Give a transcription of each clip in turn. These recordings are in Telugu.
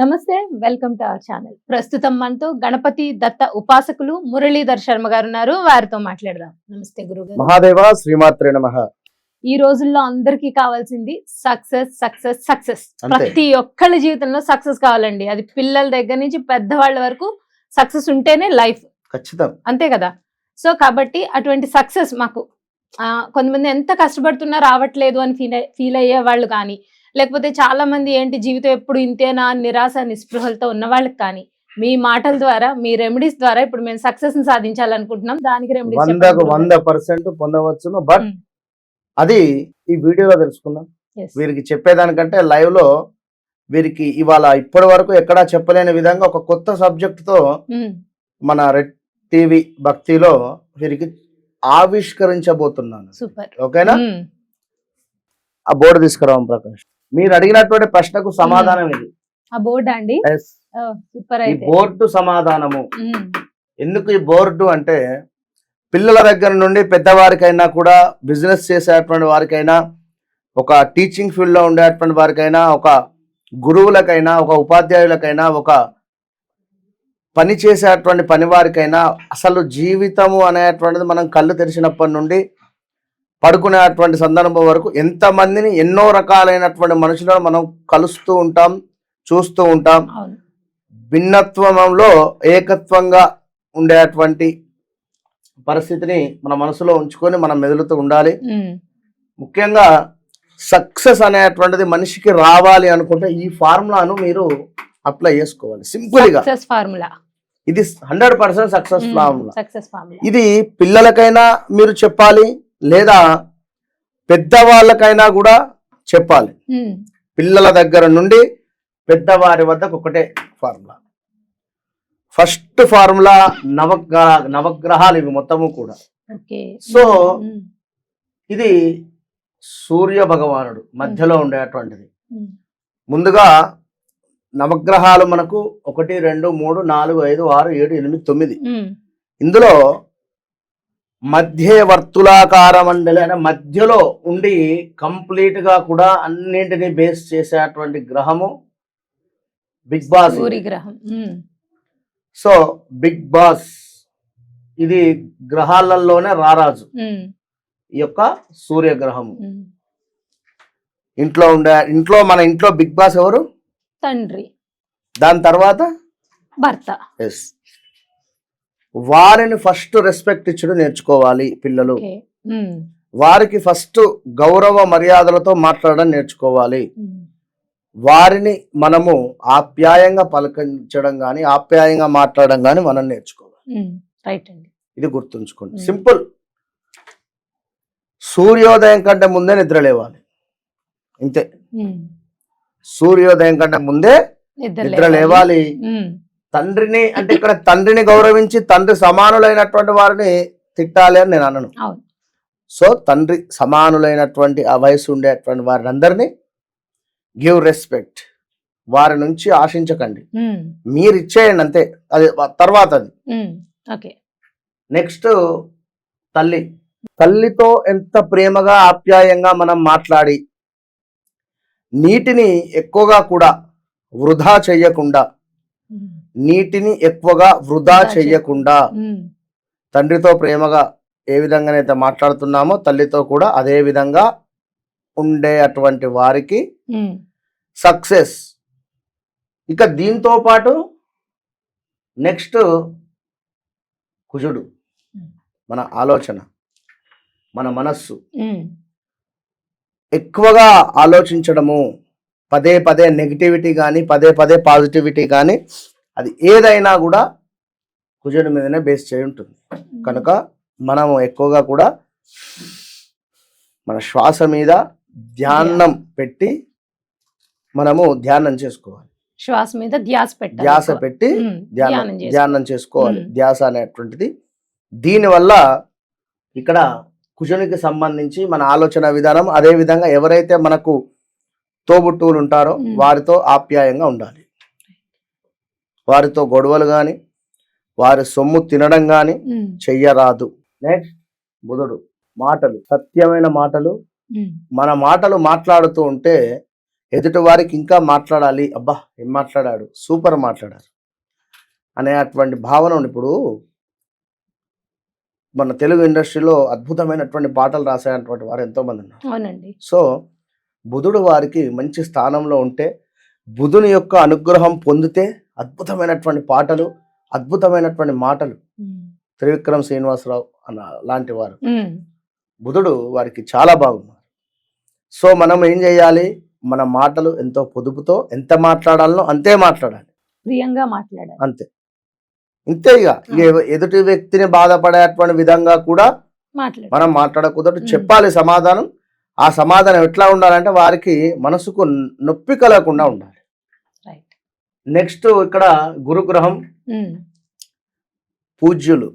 నమస్తే వెల్కమ్ టు అవర్ ఛానల్. ప్రస్తుతం మనతో గణపతి దత్త ఉపాసకులు మురళీధర్ శర్మ గారు ఉన్నారు. వారితో మాట్లాడదాం. నమస్తే గురుగారు. మహాదేవ శ్రీమాత్రే నమ. ఈ రోజుల్లో అందరికీ కావాల్సింది సక్సెస్ సక్సెస్ సక్సెస్. ప్రతి ఒక్కళ్ళ జీవితంలో సక్సెస్ కావాలండి. అది పిల్లల దగ్గర నుంచి పెద్దవాళ్ళ వరకు సక్సెస్ ఉంటేనే లైఫ్. ఖచ్చితం. అంతే కదా? సో కాబట్టి అటువంటి సక్సెస్ మాకు కొంతమంది ఎంత కష్టపడుతున్నా రావట్లేదు అని ఫీల్ ఫీల్ అయ్యే వాళ్ళు కానీ లేకపోతే చాలా మంది ఏంటి జీవితం ఎప్పుడు ఇంతేనా నిరాశ నిస్పృహలతో ఉన్న వాళ్ళకి కానీ మీ మాటల ద్వారా మీ రెమెడీస్ ద్వారా ఇప్పుడు మేము సక్సెస్ని సాధించాలనుకుంటున్నాం. దానికి రెమెడీస్ వందకు వంద పర్సెంట్ పొందవచ్చును. బట్. అది ఈ వీడియోలో తెలుసుకుందాం. వీరికి చెప్పేదానికంటే లైవ్లో వీరికి ఇవాళ ఇప్పటి వరకు ఎక్కడా చెప్పలేని విధంగా ఒక కొత్త సబ్జెక్ట్తో మన రెడ్ టీవీ భక్తిలో వీరికి ఆవిష్కరించబోతున్నాను. సూపర్. ఓకేనా? ఆ బోర్డు తీసుకురావం ప్రకాష్. మీరు అడిగినటువంటి ప్రశ్నకు సమాధానం ఇది. ఆ బోర్డ్ అండి. సూపర్ ఈ బోర్డు సమాధానము. ఎందుకు ఈ బోర్డు అంటే పిల్లల దగ్గర నుండి పెద్దవారికైనా కూడా బిజినెస్ చేసేటువంటి వారికైనా ఒక టీచింగ్ ఫీల్డ్లో ఉండేటువంటి వారికైనా ఒక గురువులకైనా ఒక ఉపాధ్యాయులకైనా ఒక పని చేసేటువంటి పని వారికైనా అసలు జీవితము అనేటువంటిది మనం కళ్ళు తెరిచినప్పటి నుండి పడుకునేటువంటి సందర్భం వరకు ఎంతమందిని ఎన్నో రకాలైనటువంటి మనుషులను మనం కలుస్తూ ఉంటాం చూస్తూ ఉంటాం. భిన్నత్వంలో ఏకత్వంగా ఉండేటువంటి పరిస్థితిని మన మనసులో ఉంచుకొని మనం మెదులుతూ ఉండాలి. ముఖ్యంగా సక్సెస్ అనేటువంటిది మనిషికి రావాలి అనుకుంటే ఈ ఫార్ములాను మీరు అప్లై చేసుకోవాలి. సింపుల్గా సక్సెస్ ఫార్ములా. ఇది hundred percent success formula. Success formula. ఇది పిల్లలకైనా మీరు చెప్పాలి లేదా పెద్దవాళ్ళకైనా కూడా చెప్పాలి. పిల్లల దగ్గర నుండి పెద్దవారి వద్దకు ఒకటే ఫార్ములా. ఫస్ట్ ఫార్ములా నవగ్రహ నవగ్రహాలు ఇవి మొత్తము కూడా. సో ఇది సూర్య భగవానుడు మధ్యలో ఉండేటువంటిది ముందుగా నవగ్రహాలు మనకు ఒకటి రెండు మూడు నాలుగు ఐదు ఆరు ఏడు ఎనిమిది తొమ్మిది. ఇందులో మధ్య వర్తులాకార మండలి అనే మధ్యలో ఉండి కంప్లీట్గా కూడా అన్నింటినీ బేస్ చేసేటువంటి గ్రహము బిగ్ బాస్ గ్రహం. సో బిగ్ బాస్ ఇది గ్రహాలలోనే రారాజు ఈ యొక్క సూర్యగ్రహము. ఇంట్లో ఉండే ఇంట్లో మన ఇంట్లో బిగ్ బాస్ ఎవరు? తండ్రి. దాని తర్వాత? భర్త. ఎస్ వారిని ఫస్ట్ రెస్పెక్ట్ ఇచ్చడం నేర్చుకోవాలి పిల్లలు. వారికి ఫస్ట్ గౌరవ మర్యాదలతో మాట్లాడడం నేర్చుకోవాలి. వారిని మనము ఆప్యాయంగా పలకరించడం కానీ ఆప్యాయంగా మాట్లాడడం కానీ మనం నేర్చుకోవాలి. ఉమ్, రైట్ అండి. ఇది గుర్తుంచుకోండి. సింపుల్ సూర్యోదయం కంటే ముందే నిద్ర లేవాలి ఇంతే సూర్యోదయం కంటే ముందే నిద్ర లేవాలి. తండ్రిని అంటే ఇక్కడ తండ్రిని గౌరవించి తండ్రి సమానులైనటువంటి వారిని తిట్టాలి అని నేను అనను. అవును. సో తండ్రి సమానులైనటువంటి ఆ వయసు ఉండేటువంటి వారిని అందరినీ గివ్ రెస్పెక్ట్. వారి నుంచి ఆశించకండి. మీరు ఇచ్చేయండి అంతే. అది తర్వాత అది. నెక్స్ట్ తల్లి. తల్లితో ఎంత ప్రేమగా ఆప్యాయంగా మనం మాట్లాడి నీటిని ఎక్కువగా కూడా వృధా చెయ్యకుండా ఉమ్, నీటిని ఎక్కువగా వృధా వృధా చేయ- చెయ్యకుండా ఉమ్, తండ్రితో ప్రేమగా ఏ విధంగానైతే మాట్లాడుతున్నామో తల్లితో కూడా అదే విధంగా ఉండే అటువంటి వారికి సక్సెస్. ఇక దీంతో పాటు నెక్స్ట్ కుజుడు. మన ఆలోచన మన మనస్సు. ఎక్కువగా ఆలోచించడము పదే పదే నెగిటివిటీ కానీ పదే పదే పాజిటివిటీ కానీ అది ఏదైనా కూడా కుజుడి మీదనే బేస్ చేయి ఉంటుంది. కనుక మనము ఎక్కువగా కూడా మన శ్వాస మీద ధ్యానం పెట్టి మనము ధ్యానం చేసుకోవాలి. శ్వాస మీద ధ్యాస పెట్టాలి ధ్యాస. పెట్టి ధ్యానం ధ్యానం చేసుకోవాలి. ధ్యాస అనేటువంటిది. దీనివల్ల ఇక్కడ కుజునికి సంబంధించి మన ఆలోచన విధానం అదే విధంగా ఎవరైతే మనకు తోబుట్టువులు ఉంటారో. వారితో ఆప్యాయంగా ఉండాలి. వారితో గొడవలు కానీ వారి సొమ్ము తినడం కానీ చెయ్యరాదు. నెక్స్ట్ బుధుడు. మాటలు. సత్యమైన మాటలు. మన మాటలు మాట్లాడుతూ ఉంటే ఎదుటి వారికి ఇంకా మాట్లాడాలి. అబ్బా ఏం మాట్లాడాడు? సూపర్ మాట్లాడారు. అనే అటువంటి భావన. ఇప్పుడు మన తెలుగు ఇండస్ట్రీలో అద్భుతమైనటువంటి పాటలు రాసేటువంటి వారు ఎంతోమంది ఉన్నారు. అవునండి. సో బుధుడు వారికి మంచి స్థానంలో ఉంటే బుధుని యొక్క అనుగ్రహం పొందితే అద్భుతమైనటువంటి పాటలు అద్భుతమైనటువంటి మాటలు. త్రివిక్రమ్ శ్రీనివాసరావు అన్న లాంటి వారు. బుధుడు వారికి చాలా బాగున్నారు. సో మనం ఏం చేయాలి? మన మాటలు ఎంతో పొదుపుతో ఎంత మాట్లాడాలనో అంతే మాట్లాడాలి. ప్రియంగా మాట్లాడాలి. అంతే. ఇంతే ఇక. ఎదుటి వ్యక్తిని బాధపడేటువంటి విధంగా కూడా మనం మాట్లాడకూడదు. చెప్పాలి సమాధానం. ఆ సమాధానం ఎట్లా ఉండాలంటే వారికి మనసుకు నొప్పి కలగకుండా ఉండాలి. నెక్స్ట్ ఇక్కడ గురుగ్రహం. పూజ్యులు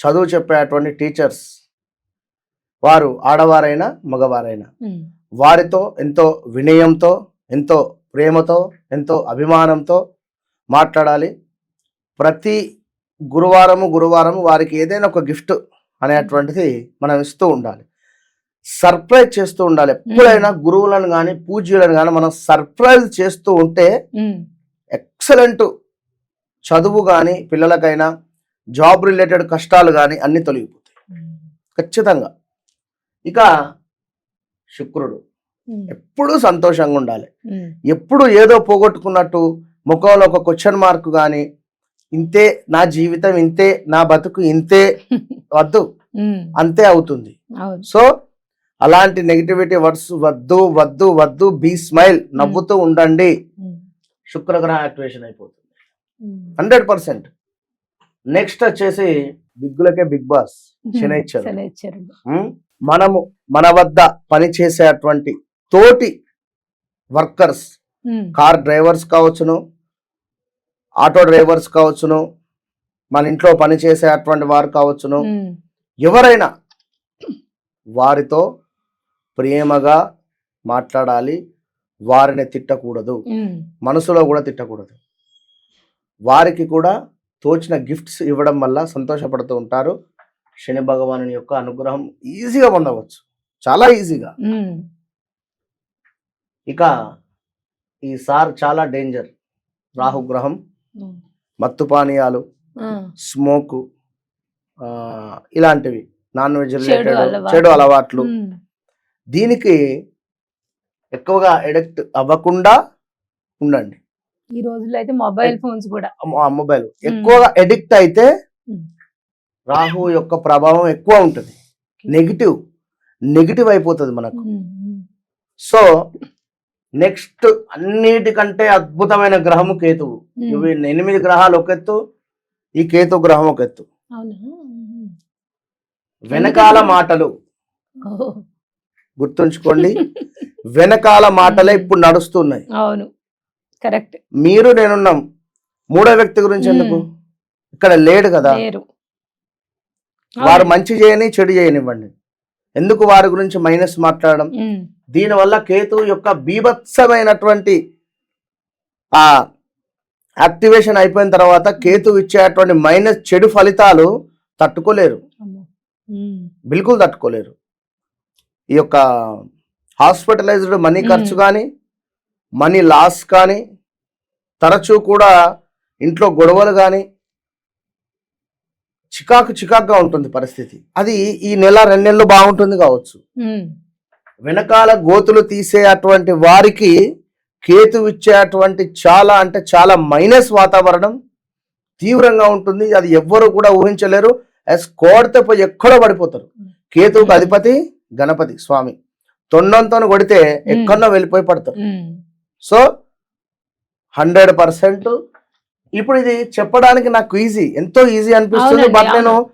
చదువు చెప్పేటువంటి టీచర్స్ వారు ఆడవారైనా మగవారైనా. వారితో ఎంతో వినయంతో ఎంతో ప్రేమతో ఎంతో అభిమానంతో మాట్లాడాలి ప్రతి గురువారము గురువారము వారికి ఏదైనా ఒక గిఫ్ట్ అనేటువంటిది మనం ఇస్తూ ఉండాలి సర్ప్రైజ్ చేస్తూ ఉండాలి ఎప్పుడైనా గురువులను కానీ పూజ్యులను కానీ మనం సర్ప్రైజ్ చేస్తూ ఉంటే. ఎక్సలెంట్ చదువు కానీ పిల్లలకైనా జాబ్ రిలేటెడ్ కష్టాలు కానీ అన్ని తొలగిపోతాయి. ఖచ్చితంగా ఇక శుక్రుడు. ఎప్పుడూ సంతోషంగా ఉండాలి. ఎప్పుడు ఏదో పోగొట్టుకున్నట్టు ముఖంలో ఒక క్వశ్చన్ మార్క్ కానీ ఇంతే నా జీవితం ఇంతే నా బతుకు ఇంతే వద్దు. అంతే అవుతుంది సో అలాంటి నెగిటివిటీ వర్డ్స్ వద్దు వద్దు వద్దు బీ స్మైల్ నవ్వుతూ ఉండండి. శుక్రగ్రహ యాక్టివేషన్ అయిపోతుంది ఉమ్. హండ్రెడ్ పర్సెంట్ నెక్స్ట్ వచ్చేసి బిగ్గులకే బిగ్ బాస్ శనైశ్వరుడు. శనైశ్వరుడు. ఉమ్, మనము మన వద్ద పనిచేసేటువంటి తోటి వర్కర్స్. కార్ డ్రైవర్స్ కావచ్చును ఆటో డ్రైవర్స్ కావచ్చును మన ఇంట్లో పనిచేసేటువంటి వారు కావచ్చును. ఎవరైనా వారితో ప్రేమగా మాట్లాడాలి వారిని తిట్టకూడదు. మనసులో కూడా తిట్టకూడదు వారికి కూడా తోచిన గిఫ్ట్స్ ఇవ్వడం వల్ల సంతోషపడుతూ ఉంటారు శని భగవాను యొక్క అనుగ్రహం ఈజీగా పొందవచ్చు చాలా ఈజీగా. ఇక ఈ సార్ చాలా డేంజర్ రాహుగ్రహం. మత్తు పానీయాలు. స్మోక్ ఇలాంటివి నాన్ వెజ్ చెడు రిలేటెడ్ అలవాట్లు. చెడు అలవాట్లు ఉమ్. దీనికి ఎక్కువగా ఎడిక్ట్ అవ్వకుండా ఉండండి ఈ రోజుల్లో అయితే మొబైల్ ఫోన్స్ కూడా మొబైల్ ఎక్కువగా ఎడిక్ట్ అయితే. రాహు యొక్క ప్రభావం ఎక్కువ ఉంటుంది నెగిటివ్ నెగిటివ్ అయిపోతుంది మనకు. సో నెక్స్ట్ అన్నిటికంటే అద్భుతమైన గ్రహము కేతువు. ఇవి ఎనిమిది గ్రహాలు ఒక ఎత్తు ఈ కేతు గ్రహం ఒక ఎత్తు. వెనకాల? మాటలు. గుర్తుంచుకోండి. వెనకాల మాటలే ఇప్పుడు నడుస్తున్నాయి. అవును. కరెక్ట్. మీరు నేనున్నాం మూడో వ్యక్తి గురించి ఎందుకు. ఇక్కడ లేడు కదా. వారు. మంచి చేయని చెడు చేయనివ్వండి. ఎందుకు వారి గురించి మైనస్ మాట్లాడడం. దీనివల్ల కేతు యొక్క బీభత్సమైనటువంటి ఆ యాక్టివేషన్ అయిపోయిన తర్వాత కేతు ఇచ్చేటువంటి మైనస్ చెడు ఫలితాలు తట్టుకోలేరు. బిల్కుల్ తట్టుకోలేరు. ఈ యొక్క హాస్పిటలైజ్డ్ మనీ. ఖర్చు కానీ మనీ లాస్ కానీ తరచూ కూడా ఇంట్లో గొడవలు కానీ చికాకు చికాకుగా ఉంటుంది పరిస్థితి. అది ఈ నెల రెండు నెలలు బాగుంటుంది కావచ్చు. వెనకాల గోతులు తీసే అటువంటి వారికి కేతు ఇచ్చేటువంటి చాలా అంటే చాలా మైనస్ వాతావరణం తీవ్రంగా ఉంటుంది. అది ఎవ్వరు కూడా ఊహించలేరు. ఎస్ కోడితే పోయి ఎక్కడో పడిపోతారు. కేతువుకు అధిపతి గణపతి స్వామి తొండంతో కొడితే ఎక్కడో వెళ్ళిపోయి పడతారు. సో హండ్రెడ్ పర్సెంట్ ఇప్పుడు ఇది చెప్పడానికి నాకు ఈజీ ఎంతో ఈజీ అనిపిస్తుంది బట్ నేను.